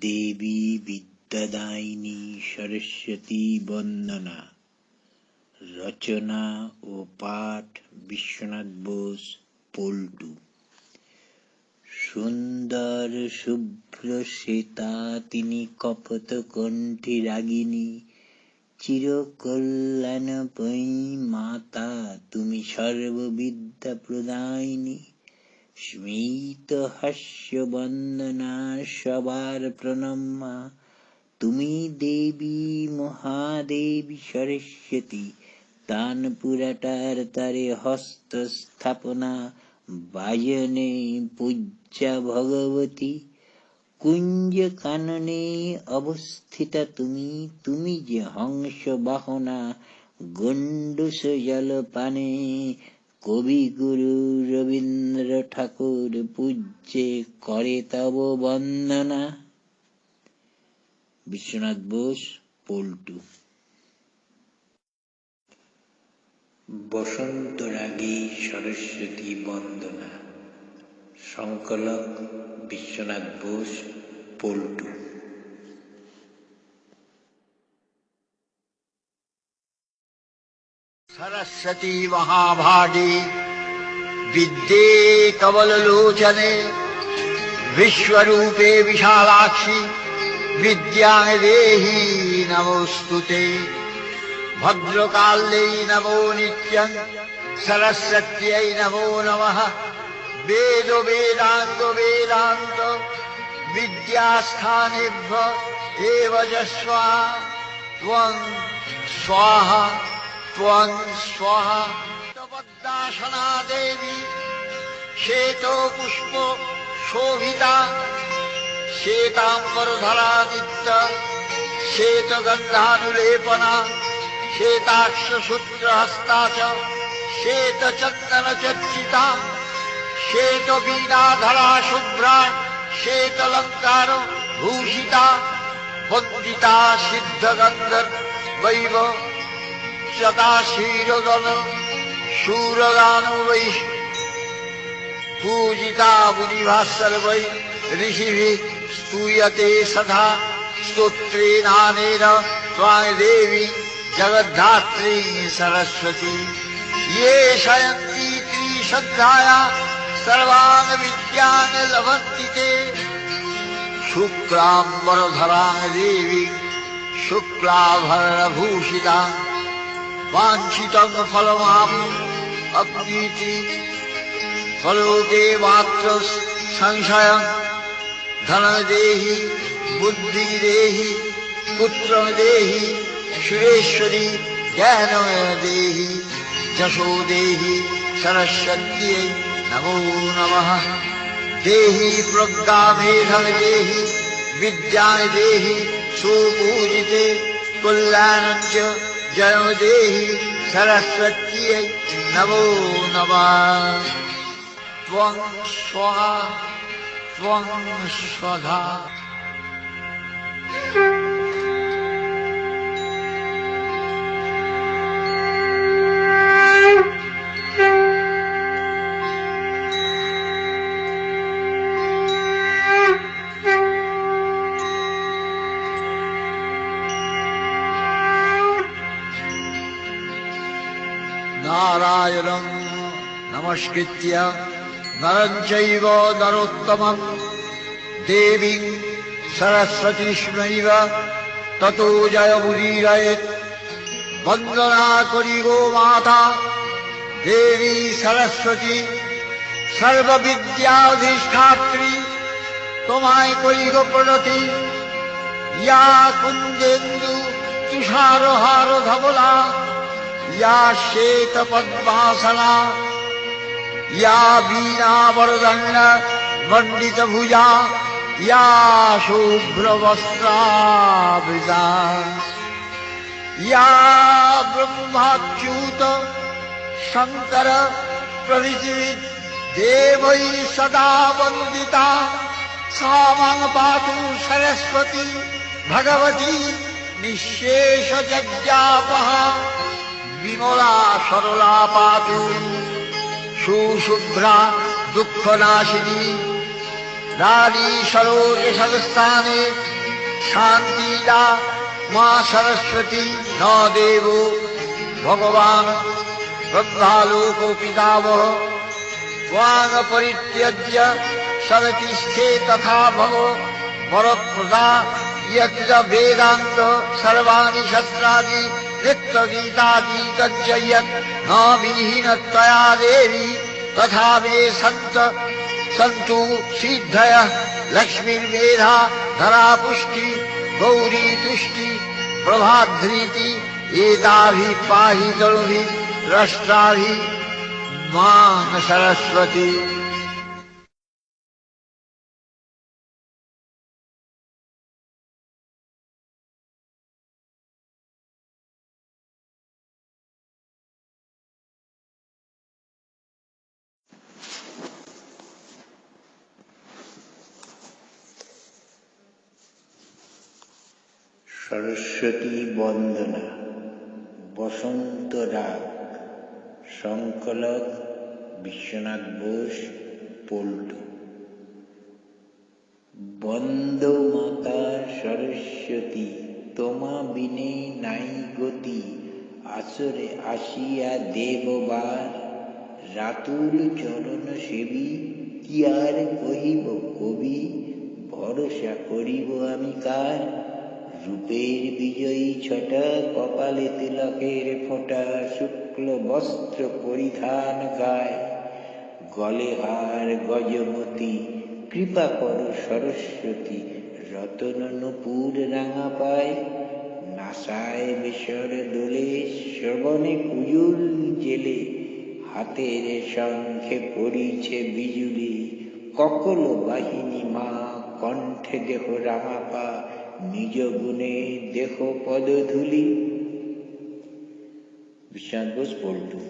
দেবী বিদ্যাদায়িনী সরস্বতী বন্দনা রচনা ও পাঠ বিশ্বনাথ বোস পল্টু সুন্দর শুভ্র শ্বেতা তিনি কপত কণ্ঠী রাগিনী চিরকল্যাণপয়ী মাতা তুমি সর্ববিদ্যা প্রদায়িনী স্মিত হাস্য বন্দনা সবার প্রণম্যা তুমি দেবী মহাদেবী সরস্বতী তান পুরাটার তারে হস্ত স্থাপনা বাজনে পূজ্যা ভগবতী কুঞ্জ কাননে অবস্থিতা তুমি তুমি যে হংস বাহনা গণ্ডুষ জলপানে কবি গুরু রবীন্দ্র ঠাকুর পূজ্যে করে তব বন্দনা। বিশ্বনাথ বোস, পল্টু। বসন্ত রাগে সরস্বতী বন্দনা। সংকলক বিশ্বনাথ বোস, পল্টু। सरस्वती महाभागे विद्ये कमललोचने विश्वरूपे विशालाक्षि विद्यां देहि नमोऽस्तु ते। भद्रकाल्यै नमो नित्यम् सरस्वत्यै नमो नमः। वेद वेदान्त वेदान्त विद्यास्थानेभ्य एव च स्वाहा। त्वं स्वाहा त्वं स्वाहा पद्मासना देवी श्वेतो पुष्प शोभिता श्वेताम्बरधरादित्य श्वेतगन्धानुलेपना श्वेताक्षसूत्रहस्ता च श्वेतचन्दनचर्चिता श्वेतवीणाधरा शुभ्रा श्वेतलङ्कार भूषिता वन्दिता सिद्धगन्धर्वैव शताशीरगण शूरगानो वै पूजिता मुनिभः सर्वै ऋषिभिः स्तूयते सदा स्तोत्रेणानेन त्वां देवी जगद्धात्री सरस्वती ये शयन्ति त्रिश्रद्धाया सर्वान् विद्यान् लभन्ति ते शुक्लाम्बरधरां देवी शुक्लाभरणभूषिता वाञ्छितं फलमाम् अप्नीति फलोके मात्र संशयम् धनं देहि बुद्धिं देहि पुत्रं देहि सुरेश्वरी ज्ञानं देहि जशो देहि सरस्वत्यै नमो नमः देहि प्रज्ञामेधं देहि विद्यां देहि सुपूजिते कल्याणं च जयो देहि सरस्वत्यै नमो नमः त्वं स्वाहा त्वं स्वधा नारायणं नमस्कृत्य नरं चैव नरोत्तमं देवीं सरस्वतीष्मैव ततो जयमुदीरयेत् वन्दना करि गो माता देवी सरस्वती সর্ববিদ্যাধিষ্ঠাত্রী তোমায় করিব প্রণতি ইয়া কুঞ্জেন্দু তুষারহার ধবলা या श्वेतपद्मासना या वीणावरदण्ड मण्डितभुजा या शुभ्रवस्त्रावृता या ब्रह्माच्युत शङ्कर प्रभृति देवै सदा वन्दिता सा मां पातु सरस्वती भगवती निःशेषजज्ञापः विमला सरला पातु सुशुभ्रा दुःखनाशिनी নারী সরোজ সদস্থানে শান্তিদা মা সরস্বতী ন দেব ভগবান ব্রহ্মালোক পিতামহ त्वां परित्यज्य सरतिष्ठे तथा भव वरप्रदा यज्ञ वेदान्त सर्वाणि शस्त्रादि तच्च यत् न विहीन त्वया देवी तथा मे सन्त सन्तु सिद्धयः लक्ष्मीर्मेधा धरा पुष्टि गौरी तुष्टि प्रभाध्रीति एताभिः पाहि तनुभिः द्रष्टाभिः मान सरस्वती সরস্বতী বন্দনা, বসন্ত রাগ, সংকলক, বিশ্বনাথ বোস, পল্টু। বন্দ মাতা সরস্বতী, তোমা বিনে নাই গতি, আসরে আসিয়া দেববার। রাতুল চরণ সেবী, কি আর কহিব কবি, ভরসা করিব আমি কার? রূপের বিজয়ী ছটা কপালে তিলকের ফোঁটা শুক্ল বস্ত্র পরিধান গায়। গলে হার গজমতি, কৃপা কর সরস্বতী, রতন নুপুর রাঙা পায়। নাসায় বেসর দোলে শ্রবণে কুজুল জেলে, হাতের শঙ্খে পড়িছে বিজুলি। ককল বাহিনী মা কণ্ঠে দেহ রামাপা নিজ গুণে দেহ পদধূলি বিশ্বনাথ বোস পল্টু